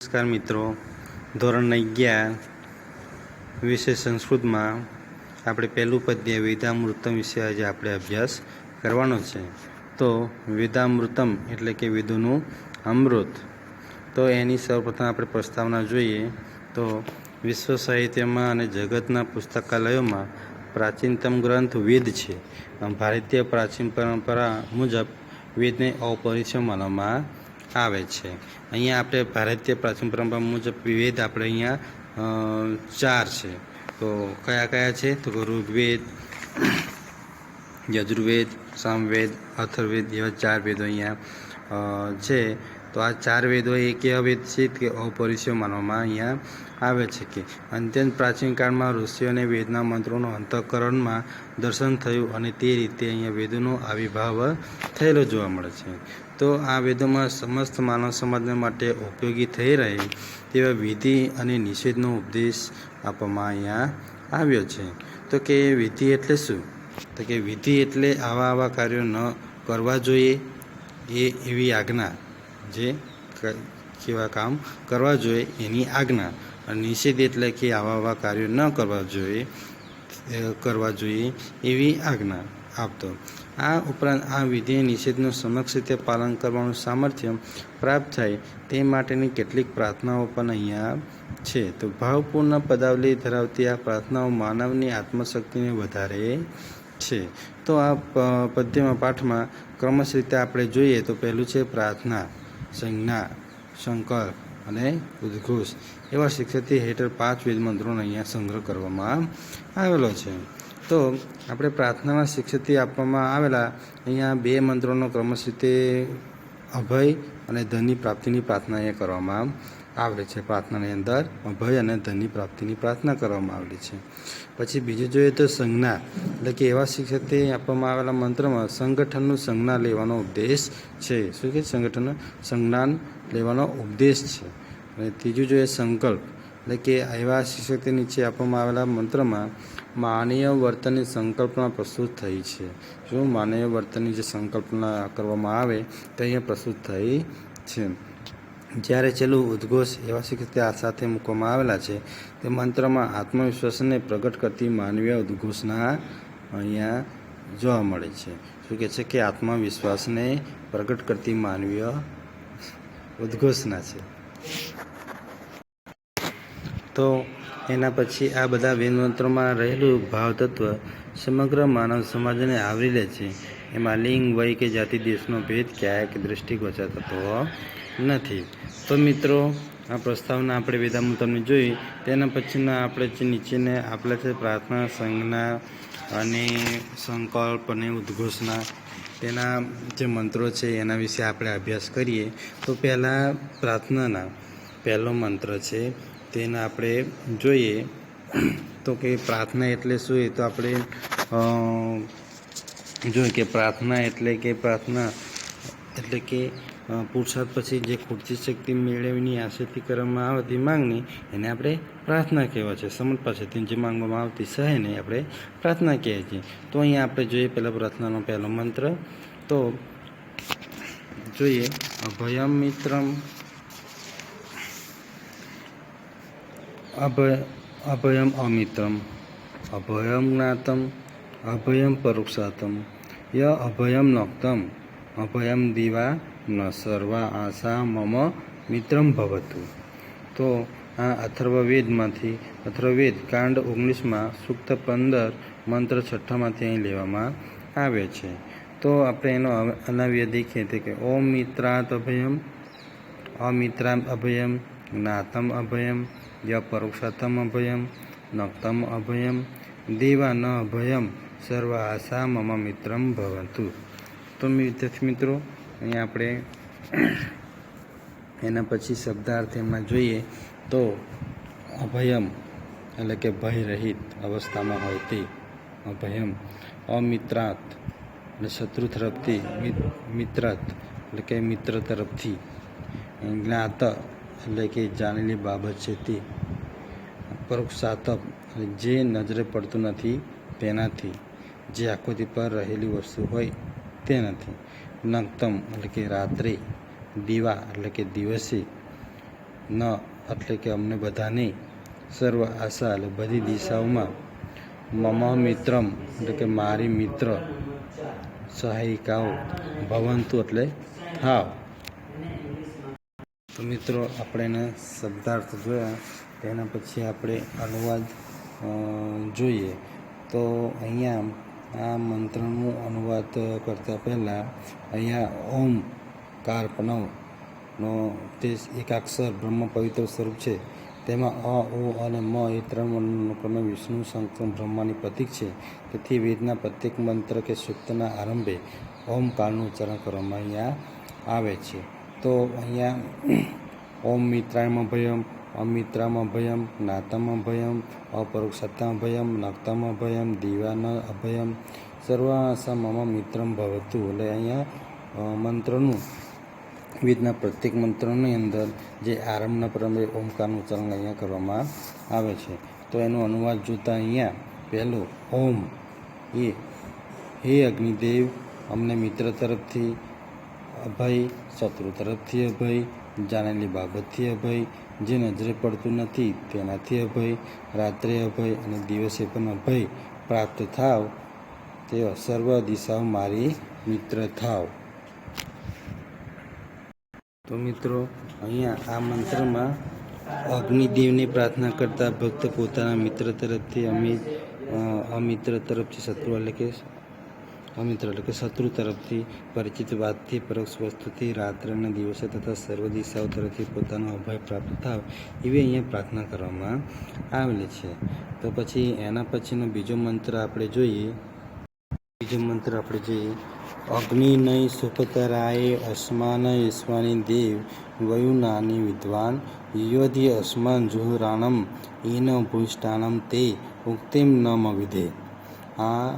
નમસ્કાર મિત્રો. ધોરણ અગિયાર, વિષય સંસ્કૃતમાં આપણે પહેલું પદ્ય વેદામૃતમ વિશે આજે આપણે અભ્યાસ કરવાનો છે. તો વેદામૃતમ એટલે કે વેદોનું અમૃત. તો એની સૌપ્રથમ આપણે પ્રસ્તાવના જોઈએ. તો વિશ્વ સાહિત્યમાં અને જગતના પુસ્તકાલયોમાં પ્રાચીનતમ ગ્રંથ વેદ છે. ભારતીય પ્રાચીન પરંપરા મુજબ વેદને અપરિચય માનવામાં આવે છે. અહીંયા આપણે ભારતીય પ્રાચીન પરંપરા મુજબ વિવેદ આપણે અહીંયા ચાર છે. તો કયા કયા છે? તો ઋગ્વેદ, યજુર્વેદ, સામવેદ, અથર્વેદ એવા ચાર વેદો અહીંયા છે. તો આ ચાર વેદો એ કેવા વેદ કે અપરિચય માનવામાં અહીંયા આવે છે કે અત્યંત પ્રાચીન કાળમાં ઋષિઓને વેદના મંત્રોનું અંતઃકરણમાં દર્શન થયું અને તે રીતે અહીંયા વેદોનો આવિર્ભાવ થયેલો જોવા મળે છે. તો આ વેદોમાં સમસ્ત માનવ સમાજને માટે ઉપયોગી થઈ રહે તેવા વિધિ અને નિષેધનો ઉપદેશ આપવામાં અહીંયા આવ્યો છે. તો કે વિધિ એટલે શું? તો કે વિધિ એટલે આવા આવા કાર્યો ન કરવા જોઈએ એ એવી આજ્ઞા જે કેવા કામ કરવા જોઈએ એની આજ્ઞા. અને નિષેધ એટલે કે આવા આવા કાર્યો ન કરવા જોઈએ કરવા જોઈએ એવી આજ્ઞા આપતો. આ ઉપરાંત આ વિધિ નિષેધનું સમક્ષ રીતે પાલન કરવાનું સામર્થ્ય પ્રાપ્ત થાય તે માટેની કેટલીક પ્રાર્થનાઓ પણ અહીંયા છે. તો ભાવપૂર્ણ પદાવલી ધરાવતી આ પ્રાર્થનાઓ માનવની આત્મશક્તિને વધારે છે. તો આ પદ્યમાં પાઠમાં ક્રમશ રીતે આપણે જોઈએ તો પહેલું છે પ્રાર્થના. સંજ્ઞા, શંકર અને ઉદ્ઘોષ એવા શિક્ષકથી હેઠળ પાંચ વેદ મંત્રોનો અહીંયા સંગ્રહ કરવામાં આવેલો છે. તો આપણે પ્રાર્થનામાં શિક્ષકથી આપવામાં આવેલા અહીંયા બે મંત્રોનો ક્રમશ રીતે અભય અને ધનની પ્રાપ્તિની પ્રાર્થના અહીંયા કરવામાં આવે છે પ્રાર્થનાની અંદર. અભય અને ધનની પ્રાપ્તિની પ્રાર્થના કરવામાં આવેલી છે. પછી બીજું જોઈએ તો સંજ્ઞા. એટલે કે એવા શિક્ષકે આપવામાં આવેલા મંત્રમાં સંગઠનનું સંજ્ઞા લેવાનો ઉપદેશ છે. શું કે સંગઠનનું? સંજ્ઞાન લેવાનો ઉપદેશ છે. અને ત્રીજું જોઈએ સંકલ્પ. એટલે કે એવા શિક્ષકથી નીચે આપવામાં આવેલા મંત્રમાં માનવીય વર્તનની સંકલ્પના પ્રસ્તુત થઈ છે. શું માનવીય વર્તનની જે સંકલ્પના કરવામાં આવે તે અહીંયા પ્રસ્તુત થઈ છે. જ્યારે છેલ્લું ઉદ્ઘોષ એવા શિક્ષકથી આ સાથે મૂકવામાં આવેલા છે, તે મંત્રમાં આત્મવિશ્વાસને પ્રગટ કરતી માનવીય ઉદ્ઘોષના અહીંયા જોવા મળે છે. શું કહે છે કે આત્મવિશ્વાસને પ્રગટ કરતી માનવીય ઉદ્ઘોષના છે? તો એના પછી આ બધા વેદમંત્રોમાં રહેલું ભાવતત્વ સમગ્ર માનવ સમાજને આવરી લે છે. એમાં લિંગ, વય કે જાતિ, દેશનો ભેદ ક્યાંક દ્રષ્ટિગોચર થતો નથી. તો મિત્રો, આ પ્રસ્તાવના આપણે વેદામૃતમની જોઈ. તેના પછીના આપણે જે નીચેને આપણે છે પ્રાર્થના સંજ્ઞા અને સંકલ્પ અને ઉદ્ઘોષના તેના જે મંત્રો છે એના વિશે આપણે અભ્યાસ કરીએ. તો પહેલાં પ્રાર્થનાના પહેલો મંત્ર છે તેના આપણે જોઈએ. તો કે પ્રાર્થના એટલે શું એ તો આપણે જોઈએ કે પ્રાર્થના એટલે કે પ્રાર્થના એટલે કે પુરુષાર્થ પછી જે ખૂટતી શક્તિ મેળવીની આશયથી કરવામાં આવતી માંગણી, એને આપણે પ્રાર્થના કહેવાય છે સમજ પાસેથી જે માંગવામાં આવતી સહાયને આપણે પ્રાર્થના કહેવાય છીએ તો અહીંયા આપણે જોઈએ પહેલાં પ્રાર્થનાનો પહેલો મંત્ર. તો જોઈએ, અભયમ મિત્રમ અભય અભયમ અમિત્રમ, અભયમ જ્ઞાતમ, અભયમ પરોક્ષાતમ, ય અભયમ નોક્તમ, અભયમ દિવા ન સર્વા આશા મમ મિત્રમ ભવતુ. તો આ અથર્વવેદમાંથી, અથર્વવેદ કાંડ ઓગણીસમાં સૂક્ત પંદર મંત્ર છઠ્ઠામાંથી અહીં લેવામાં આવે છે. તો આપણે એનો અનાવ્ય દેખીએ તો કે ઓમ મિત્રાત અભયમ, અમિત્રામ અભયમ, જ્ઞાતમ અભયમ ય પરોક્ષાતમ અભયમ, નક્તમ અભયમ દેવા ન અભયમ, સર્વ આશા મમ મિત્રમ ભવંતુ. તો વિદ્યાર્થી મિત્રો અહીંયા આપણે એના પછી શબ્દાર્થ એમાં જોઈએ તો અભયમ એટલે કે ભયરહિત અવસ્થામાં હોય તે. અભયમ, અમિત્રાત એટલે શત્રુ તરફથી મિત્રત એટલે કે મિત્ર તરફથી. જ્ઞાત એટલે કે જાણેલી બાબત છે તે. પરોક્ષાતપ જે નજરે પડતું નથી તેનાથી. જે આકૃતિ પર રહેલી વસ્તુ હોય તેનાથી. નક્તમ એટલે કે રાત્રે, દીવા, એટલે કે દિવસે, ન, એટલે કે અમને બધાને સર્વ આશા, એટલે બધી દિશાઓમાં મમ મિત્રમ, એટલે કે મારી મિત્ર, સહાયિકાઓ, ભવંતુ, એટલે થાવ તો મિત્રો, આપણે એના શબ્દાર્થ જોયા, તેના પછી આપણે અનુવાદ જોઈએ. તો અહીંયા આ મંત્રનું અનુવાદ કરતાં પહેલાં અહીંયા ઓમ કાર નો તે એકાક્ષર બ્રહ્મ પવિત્ર સ્વરૂપ છે. તેમાં અ ઓ અને મ એ ત્રણ વર્ણનો ક્રમે વિષ્ણુ શંકર બ્રહ્માની પ્રતીક છે. તેથી વેદના પ્રત્યેક મંત્ર કે સૂક્તના આરંભે ઓમકારનું ઉચ્ચારણ કરવામાં અહીંયા આવે છે. તો અહીંયા ઓમ મિત્રાયમ ભયમ અમિત્રામાં ભયમ, નાતામાં ભયમ, અપરોક્ષતામાં ભયમ નક્તામાં ભયમ, દીવાન અભયમ. સર્વાસામાં મિત્રમ ભવતું. એટલે અહીંયા મંત્રનું વેદના પ્રત્યેક મંત્રની અંદર જે આરંભના પ્રમે ઓમકારનું ઉચ્ચારણ અહીંયા કરવામાં આવે છે. તો એનો અનુવાદ જોતાં અહીંયા પહેલું, ઓમ. એ, હે અગ્નિદેવ, અમને મિત્ર તરફથી અભય, શત્રુ તરફથી અભય જાણેલી બાબતથી અભય જે નજરે પડતું નથી, તેનાથી અભય, રાત્રે અભય અને દિવસે પણ અભય પ્રાપ્ત થાવ તે સર્વ દિશાઓ મારી મિત્ર થાવ. તો મિત્રો, અહીંયા આ મંત્રમાં અગ્નિદેવની પ્રાર્થના કરતા ભક્ત પોતાના મિત્ર તરફથી અમિત અમિત્ર તરફથી શત્રુ એટલે કે અમિત્ર એટલે કે શત્રુ તરફથી, પરિચિત વાતથી, પરોક્ષ વસ્તુથી રાત્રે અને દિવસે તથા સર્વ દિશાઓ તરફથી પોતાનો અભય પ્રાપ્ત થાય એવી અહીંયા પ્રાર્થના કરવામાં આવેલી છે. તો પછી એના પછીનો બીજો મંત્ર આપણે જોઈએ. બીજો મંત્ર આપણે જોઈએ. અગ્નિનય સુપતરાય અસ્માન ઈશ્વાની દેવ વયુનાની વિદ્વાન યોધિ અસ્માન જુહુરાણમ એન ભૂષ્ટાણમ તે ઉક્તિમ નમ વિધે આ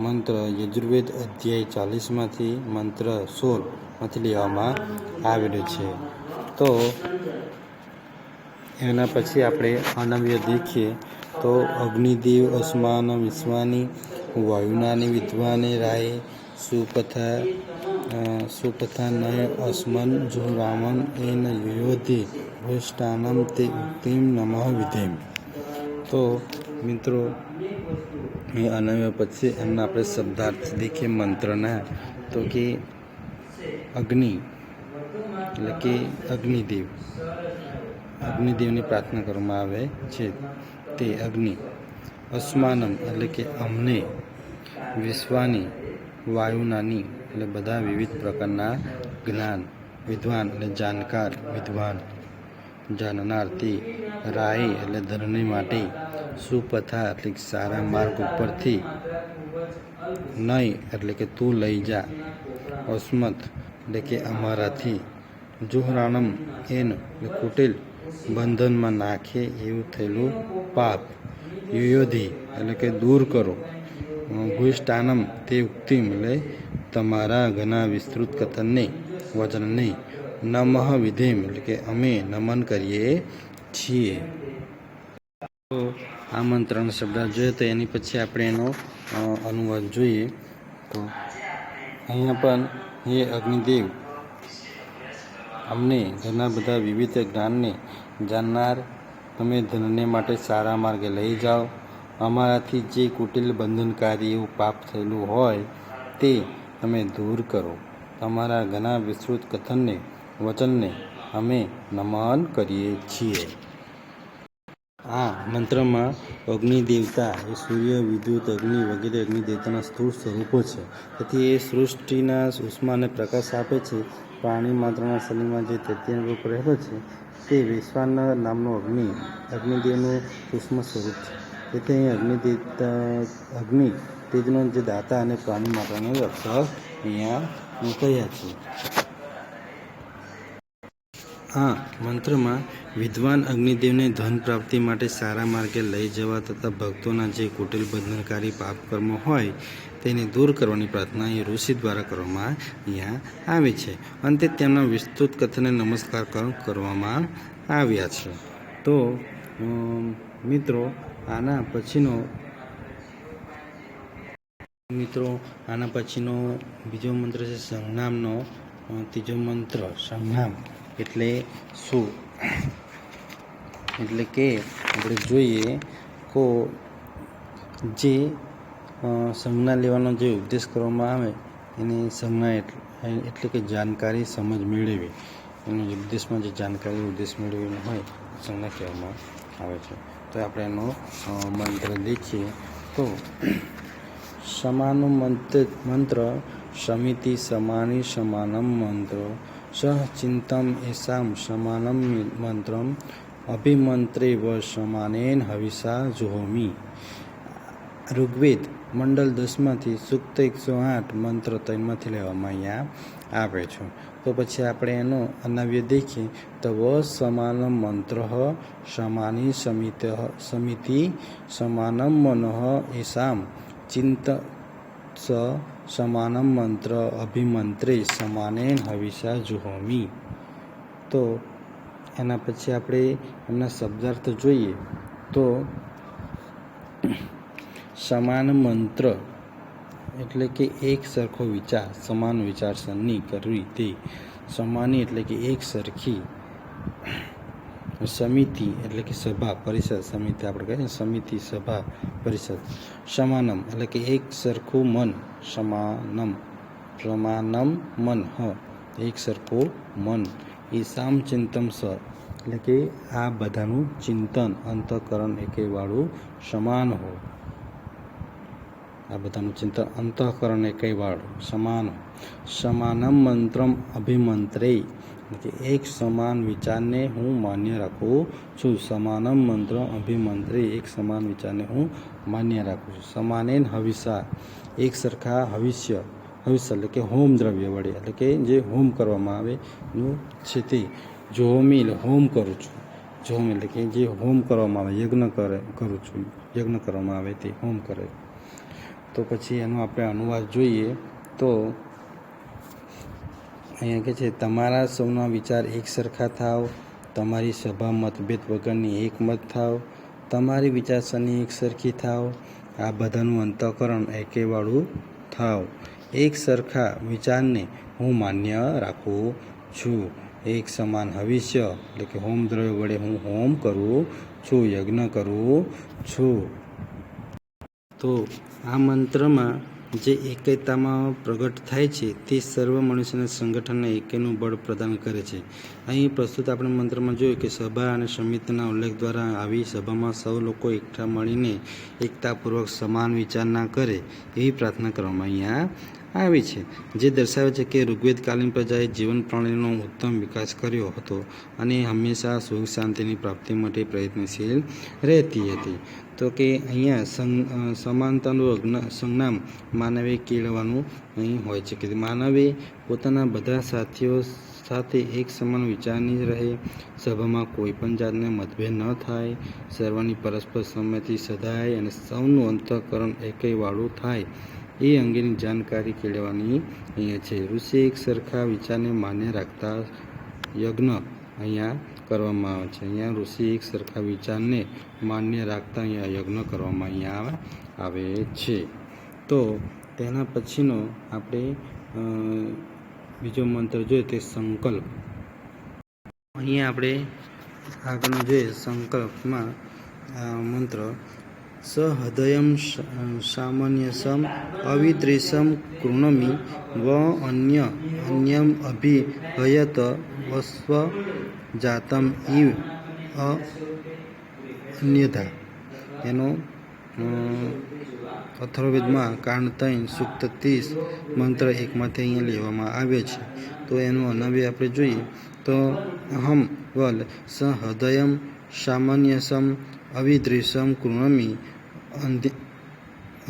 મંત્ર યજુર્વેદ અધ્યાય ચાલીસમાંથી મંત્ર સોળમાંથી લેવામાં આવેલો છે. તો એના પછી આપણે અનવ્ય દેખીએ. તો અગ્નિદેવ અસ્માન વિશ્વાની વાયુનાની વિદ્વાને રાય, સુપથા સુપથા નય અસ્મન જુરામન એન યોધિ, ભ્રષ્ટાનમ તે ઉક્તિમ નમઃ વિધેમ. તો મિત્રો એ અનવ્ય પછી એમના આપણે શબ્દાર્થ દેખીએ મંત્રના તો કે અગ્નિ એટલે કે અગ્નિદેવ અગ્નિદેવની પ્રાર્થના કરવામાં આવે છે તે અગ્નિ અસ્માનમ એટલે કે અમને વિશ્વાની વાયુનાની એટલે બધા વિવિધ પ્રકારના જ્ઞાન વિદ્વાન એટલે જાણકાર વિદ્વાન જાણનાર તે રાય એટલે ધરણી માટે સુપથા એટલે સારા માર્ગ ઉપરથી નહીં, એટલે કે તું લઈ જા. અસ્મત, એટલે કે અમારાથી. જુહરાણમ એન કુટિલ બંધનમાં નાખે એવું થયેલું પાપ. યુયોધી, એટલે કે દૂર કરો. ગુષ્ટાનમ તે ઉક્તિ એટલે તમારા ઘણા વિસ્તૃત કથનને વચનને નમઃ વિધેમ, એટલે કે અમે નમન કરીએ છીએ. તો આમંત્રણ શબ્દ જોઈએ તો એની પછી આપણે એનો અનુવાદ જોઈએ. તો અહીંયા પણ, હે અગ્નિદેવ, અમને ઘણા બધા વિવિધ જ્ઞાનને જાણનાર, તમે ધનને માટે સારા માર્ગે લઈ જાઓ. અમારાથી જે કુટિલ બંધનકારી એવું પાપ થયેલું હોય, તે તમે દૂર કરો. તમારા ઘણા વિસ્તૃત કથનને, વચનને અમે નમન કરીએ છીએ. આ મંત્રમાં અગ્નિ દેવતા એ સૂર્ય, વિદ્યુત, અગ્નિ વગેરે અગ્નિ દેવતાના સ્થૂળ સ્વરૂપો છે. તેથી એ સૃષ્ટિના ઉષ્માને પ્રકાશ આપે છે. પ્રાણી માત્રના શરીરમાં જે તૈત્યનો રૂપ રહેલો છે, તે વિશ્વાન નામનો અગ્નિ, અગ્નિદેવનું સૂક્ષ્મ સ્વરૂપ છે. તેથી અહીં અગ્નિદેવતા, અગ્નિ તેજનો જે દાતા અને પ્રાણી માત્રાનો અક્ષર અહીંયા કહ્યા છે. આ મંત્રમાં વિદ્વાન અગ્નિદેવને ધન પ્રાપ્તિ માટે સારા માર્ગે લઈ જવા તથા ભક્તોના જે કુટિલ બંધનકારી પાપકર્મો હોય તેને દૂર કરવાની પ્રાર્થના એ ઋષિ દ્વારા કરવામાં અહીંયા આવે છે. અંતે તેમના વિસ્તૃત કથને નમસ્કાર કરવામાં આવ્યા છે. તો મિત્રો, આના પછીનો મિત્રો, આના પછીનો બીજો મંત્ર છે સંજ્ઞામનો ત્રીજો મંત્ર સંજ્ઞામ. એટલે શું? એટલે કે આપણે જોઈએ કો જે સંજ્ઞા લેવાનો જે ઉપદેશ કરવામાં આવે, એની સંજ્ઞા એટલે કે જાણકારી સમજ મેળવી. એનો ઉપદેશમાં જે જાણકારી ઉદ્દેશ મેળવીને હોય, સંજ્ઞા કહેવામાં આવે છે. તો આપણે એનો મંત્ર દેખીએ તો સમાનું મંત્ર મંત્ર, સમિતિ સમાની સમાનમ મંત્ર સહ ચિંતમ એસામ સમાનમ મંત્રમ અભિમંત્રે વ સમાનેન હવિષા જુહોમી ઋગ્વેદ મંડળ દસમાંથી સૂક્ત એકસો આઠ મંત્ર ત્રણમાંથી લેવામાં અહીંયા આવે છે તો પછી આપણે એનો અનાવ્ય દેખીએ તો વ સમાન મંત્ર સમાની સમિત સમિતિ સમાનમ મનઃ એસામ ચિંત સ સમાનમ મંત્ર અભિમંત્રે સમાને હવિષા જુહોમી તો એના પછી આપણે એમના શબ્દાર્થ જોઈએ તો સમાન મંત્ર એટલે કે એક સરખો વિચાર સમાન વિચારસરણી કરવી તે સમાની એટલે કે એક સરખી સમિતિ, એટલે કે સભા, પરિષદ સમિતિ આપણે કહીએ છીએ, સમિતિ, સભા, પરિષદ. સમાનમ, એટલે કે એક સરખું મન. સમાનમ. સમાનમ મન, હ. એક સરખું મન. એ સામ ચિંતમ સ એટલે કે આ બધાનું ચિંતન, અંતઃકરણ એકેયવાળું સમાન હો. આ બધાનું ચિંતન, અંતઃકરણ એકેયવાળું સમાન હો. સમાનમ મંત્રમ અભિમંત્રે એક સમાન વિચારને હું માન્ય રાખું છું. સમાનમ મંત્ર અભિમંત્રે એક સમાન વિચારને હું માન્ય રાખું છું. સમાનેન હવિષા, એક સરખા હવિષ્ય હવિષ્ય એટલે કે હોમ દ્રવ્ય વડે, એટલે કે જે હોમ કરવામાં આવે એનું છે તે. જોમી એટલે હોમ કરું છું. જોમ એટલે કે જે હોમ કરવામાં આવે, યજ્ઞ કરે, કરું છું, યજ્ઞ કરવામાં આવે તે હોમ કરે. તો પછી એનો આપણે અનુવાદ જોઈએ તો અહીંયા કે છે, તમારા સૌના વિચાર એક સરખા થાવ, તમારી સભા મતભેદ વગરની એકમત થાવ, તમારી વિચારસરણી એક સરખી થાવ, આ બધાનું અંતઃકરણ એકેવાળું થાવ. એક સરખા વિચારને હું માન્ય રાખું છું. એક સમાન હવિષ્ય, એટલે કે હોમ દ્રવ્ય વડે હું હોમ કરું છું, યજ્ઞ કરું છું. તો આ મંત્રમાં જે એકતામાં પ્રગટ થાય છે તે સર્વ મનુષ્યના સંગઠનને એકેનું બળ પ્રદાન કરે છે. અહીં પ્રસ્તુત આપણે મંત્રમાં જોયું કે સભા અને સમિતિના ઉલ્લેખ દ્વારા આવી સભામાં સૌ લોકો એકઠા મળીને એકતાપૂર્વક સમાન વિચારણા કરે એવી પ્રાર્થના કરવામાં અહીંયા આવી છે. જે દર્શાવે છે કે ઋગ્વેદકાલીન પ્રજાએ જીવન પ્રણાલીનો ઉત્તમ વિકાસ કર્યો હતો અને હંમેશા સુખ શાંતિની પ્રાપ્તિ માટે પ્રયત્નશીલ રહેતી હતી. તો કે અહીંયા સમાનતાનું સંજ્ઞામ માનવે કેળવાનું અહીં હોય છે કે માનવે પોતાના બધા સાથીઓ સાથે એક સમાન વિચારની રહે. સભામાં કોઈ પણ જાતને મતભેદ ન થાય. સર્વની પરસ્પર સંમતિ સદાય અને સૌનું અંતઃકરણ એકવાળું થાય. એ અંગેની જાણકારી કેળવવાની અહીંયા છે. ઋષિ એક સરખા વિચારને માન્ય રાખતા યજ્ઞ અહીંયા કરવામાં આવે છે. અહીંયા ઋષિ એક સરખા વિચારને માન્ય રાખતા અહીંયા યજ્ઞ કરવામાં અહીંયા આવે છે. તો તેના પછીનો આપણે બીજો મંત્ર જોઈએ તે સંકલ્પ. અહીંયા આપણે આગળનું જોઈએ સંકલ્પમાં આ મંત્ર, સહૃદયમ સામાન્યસમ અવિદ્રેષમ કૃણમી વ અન્ય અન્યમ અભિહયત વસ્વ જાતમ ઇવ અન્યથા. એનો અથર્વવેદમાં ત્રણ સૂક્ત ત્રીસ મંત્ર એકમાંથી અહીંયા લેવામાં આવે છે. તો એનો અનવ્ય આપણે જોઈએ તો અહમ વલ સહૃદયમ સામાન્યસમ અવિદ્રેષમ કૃણમી અંધ્ય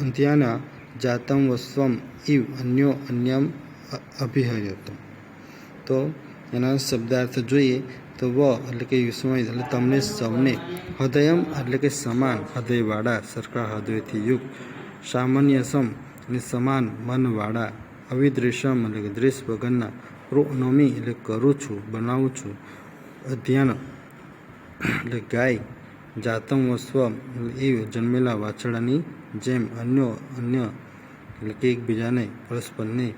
અંત્યાના જાતમ વસ્વમ ઇવ અન્યો અન્યમ અભિહયત તો એના શબ્દાર્થ જોઈએ તો વ એટલે કે યુષ્મય એટલે તમને સૌને હૃદયમ એટલે કે સમાન, હૃદયવાળા સરખા હૃદયથી યુક્ત સામાન્ય સમ અને સમાન મનવાળા અવિદ્રશ્યમ એટલે કે દ્વેષ વગરના પ્રોનોમી એટલે કરું છું, બનાવું છું. અધ્યાન એટલે ગાય, જાતમ વસ્વ એ જન્મેલા વાછડાની જેમ અન્યો, અન્ય એટલે કે એકબીજાને પરસ્પરને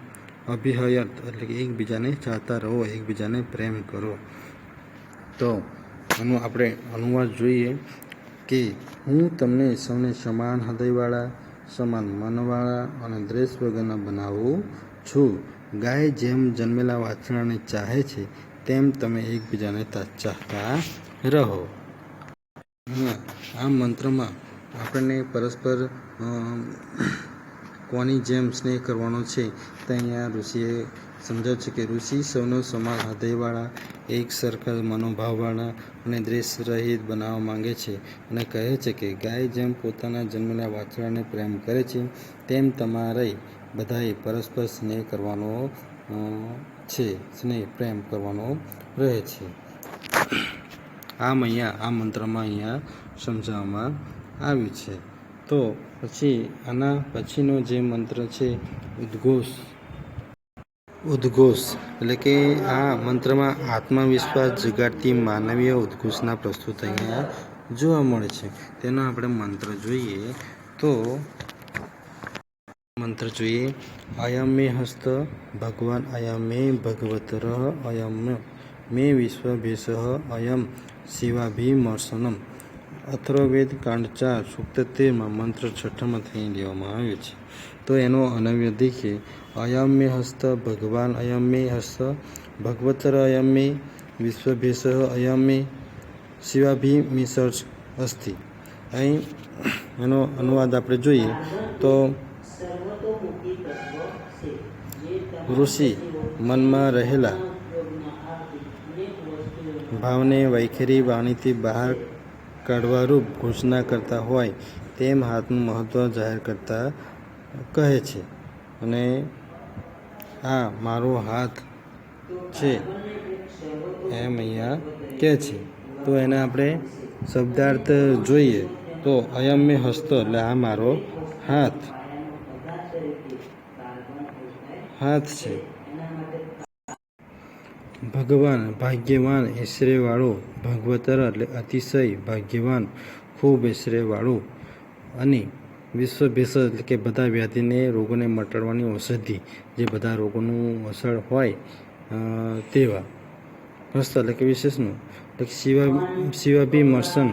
અભિહયત એટલે કે એકબીજાને ચાહતા રહો, એકબીજાને પ્રેમ કરો. તો આનું આપણે અનુવાદ જોઈએ કે હું તમને સૌને સમાન હૃદયવાળા સમાન મનવાળા અને દ્રેસ વગરના બનાવું છું. ગાય જેમ જન્મેલા વાછરડાને ચાહે છે, તેમ તમે એકબીજાને ચાહતા રહો. આ મંત્રમાં આપણને પરસ્પર કોની જેમ સ્નેહ કરવાનો છે તે અહીંયા ઋષિએ સમજાવ્યું છે કે ઋષિ સૌનો સમાન હૃદયવાળા, એક સરખા મનોભાવવાળા અને દ્વેષ રહિત બનાવવા માંગે છે અને કહે છે કે ગાય જેમ પોતાના જન્મના વાછડાને પ્રેમ કરે છે, તેમ તમારે બધાએ પરસ્પર સ્નેહ કરવાનો છે, સ્નેહ, પ્રેમ કરવાનો રહે છે. આમ અહીંયા આ મંત્રમાં અહીંયા સમજાવવામાં આવ્યું છે. તો પછી આના પછીનો જે મંત્ર છે, ઉદ્ઘોષ. ઉદ્ઘોષ એટલે કે આ મંત્રમાં આત્મવિશ્વાસ જગાડતી માનવીય ઉદ્ઘોષના પ્રસ્તુત અહીંયા જોવા મળે છે. તેનો આપણે મંત્ર જોઈએ તો મંત્ર જોઈએ અયમ મે હસ્ત ભગવાન અયમ મે ભગવતર અયમ મે વિશ્વભેષ અયમ શિવાભીમર્શનમ. અથર્વવેદ કાંડ ચાર સૂક્ત તેરમાં મંત્ર છઠ્ઠામાંથી લેવામાં આવ્યો છે. તો એનો અનવ્ય દેખીએ અયમ્ય હસ્ત ભગવાન અયમ્ય હસ્ત, ભગવતર અયમ્ય, વિશ્વભેષ અયમ્ય શિવાભિમિસર્જ અસ્થિ અહીં એનો અનુવાદ આપણે જોઈએ તો ઋષિ મનમાં રહેલા ભાવને વૈખરી વાણીથી બહાર કાઢવારૂપ ઘોષણા કરતા હોય તેમ હાથનું મહત્ત્વ જાહેર કરતા કહે છે. અને આ મારો હાથ છે એમ અહીંયા કહે છે. તો એને આપણે શબ્દાર્થ જોઈએ તો અયમ મેં હસ્તો, એટલે આ મારો હાથ. હાથ છે. ભગવાન ભાગ્યવાન એશ્રેવાળો ભગવતર એટલે અતિશય ભાગ્યવાન, ખૂબ એશ્રેવાળો અને વિશ્વભેષ એટલે કે બધા વ્યાધિને, રોગોને મટાડવાની ઔષધિ, જે બધા રોગોનું અસર હોય તેવા. હસ્ત એટલે કે વિશેષનું. એટલે શિવા, શિવાભિમર્શન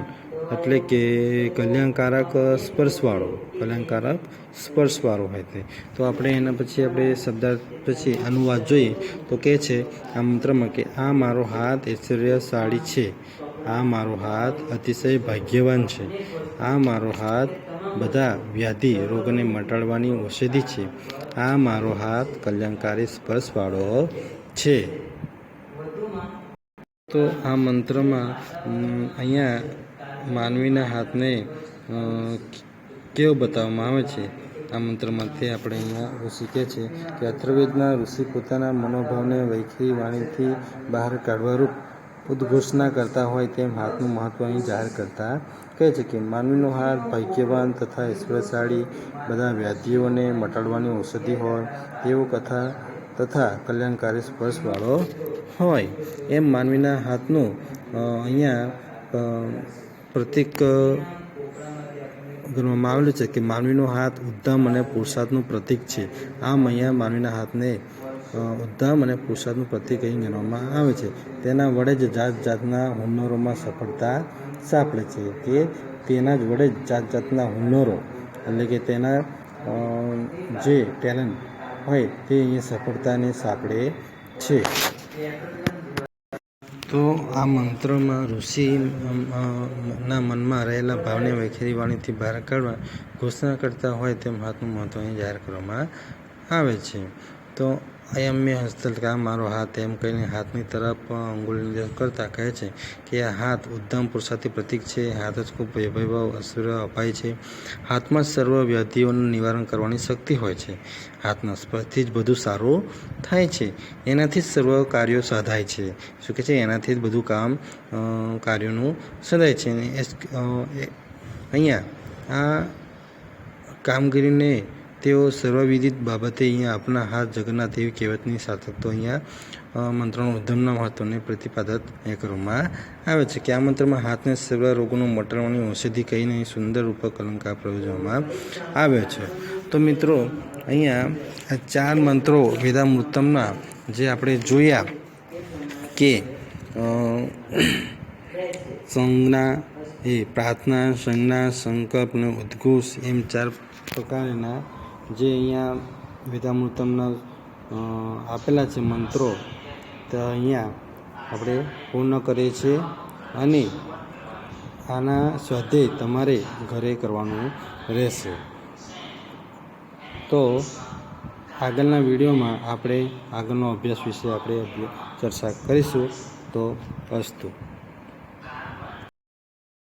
એટલે કે કલ્યાણકારક સ્પર્શવાળો કલ્યાણકારક સ્પર્શવાળો હોય તે. તો આપણે એના પછી આપણે શબ્દાર્થ પછી અનુવાદ જોઈએ તો કે છે આ મંત્રમાં કે, આ મારો હાથ ઐશ્વર્યશાળી છે. આ મારો હાથ અતિશય ભાગ્યવાન છે. આ મારો હાથ બધા વ્યાધિ રોગને મટાડવાની ઔષધિ છે. આ મારો હાથ કલ્યાણકારી સ્પર્શવાળો છે. તો આ મંત્રમાં અહીંયા માનવીના હાથને કેવો બતાવવામાં આવે છે? આ મંત્રમાંથી આપણે અહીંયા શીખે છે કે અથર્વેદના ઋષિ પોતાના મનોભાવને વૈખરી વાણીથી બહાર કાઢવારૂપ ઉદ્ઘોષણા કરતા હોય તેમ હાથનું મહત્ત્વ અહીં જાહેર કરતા કહે છે કે માનવીનો હાથ ભાગ્યવાન તથા ઈશ્વરશાળી બધા વ્યાધિઓને મટાડવાની ઔષધિ હોય તેવો કથા તથા કલ્યાણકારી સ્પર્શવાળો હોય. એમ માનવીના હાથનું અહીંયા પ્રતીક ગણવામાં આવેલું છે કે માનવીનો હાથ ઉદ્દામ અને પુરુષાર્થનું પ્રતીક છે. આમ અહીંયા માનવીના હાથને અ, અને પુરુષાર્થનું પ્રતીક અહીં ગણવામાં આવે છે. તેના વડે જ જાત જાતના હુનરોમાં સફળતા સાંપડે છે કે તેના જ વડે જાત જાતના હુનરો એટલે કે તેના જે ટેલેન્ટ હોય તે અહીંયા સફળતાને સાંપડે છે. તો આ મંત્રમાં ઋષિ ના મનમાં રહેલા ભાવને વૈખેરી વાણીથી બહાર કાઢવા ઘોષણા કરતા હોય તેમ મહાત્મા અહીં જાહેર કરવામાં આવે છે. તો અયમ મેં મારો હાથ, એમ કહીને હાથની તરફ અંગુલી કરતા કહે છે કે આ હાથ ઉદ્ધમ પુરુષાર્થી પ્રતીક છે. હાથ જ ખૂબ વૈભવ, અસુર, અપાય છે. હાથમાં સર્વ વ્યાધિઓનું નિવારણ કરવાની શક્તિ હોય છે. હાથના સ્પર્શથી જ બધું સારું થાય છે. એનાથી જ સર્વ કાર્યો સાધાય છે. શું કહે છે? એનાથી જ બધું કામ કાર્યોનું સદાય છે. અહીંયા આ કામગીરીને તેઓ સર્વવિદિત બાબતે અહીંયા આપના હાથ જગન્નાથ એવી કહેવતની સાર્થક તો અહીંયા અ, મંત્રનો ઉદ્ધમના મહત્વને પ્રતિપાદત અહીંયા કરવામાં આવે છે કે આ મંત્રમાં હાથને સર્વ રોગોનું મટાડવાની ઔષધિ કહીને સુંદર રૂપક અલંકાર પ્રયોજવામાં આવ્યો છે. તો મિત્રો અહીંયા ચાર મંત્રો વેદામૃતમના જે આપણે જોયા કે સંજ્ઞા એ પ્રાર્થના સંજ્ઞા સંકલ્પ અને ઉદ્ઘોષ એમ ચાર પ્રકારના જે અહીંયા વેદામૃતમના આપેલા છે મંત્રો, તો અહીંયા આપણે પૂર્ણ કરીએ છીએ અને આના સ્વાધ્યાય તમારે ઘરે કરવાનું રહેશે. તો આગળના વિડીયોમાં આપણે આગળનો અભ્યાસ વિશે આપણે ચર્ચા કરીશું. તો અસ્તુ.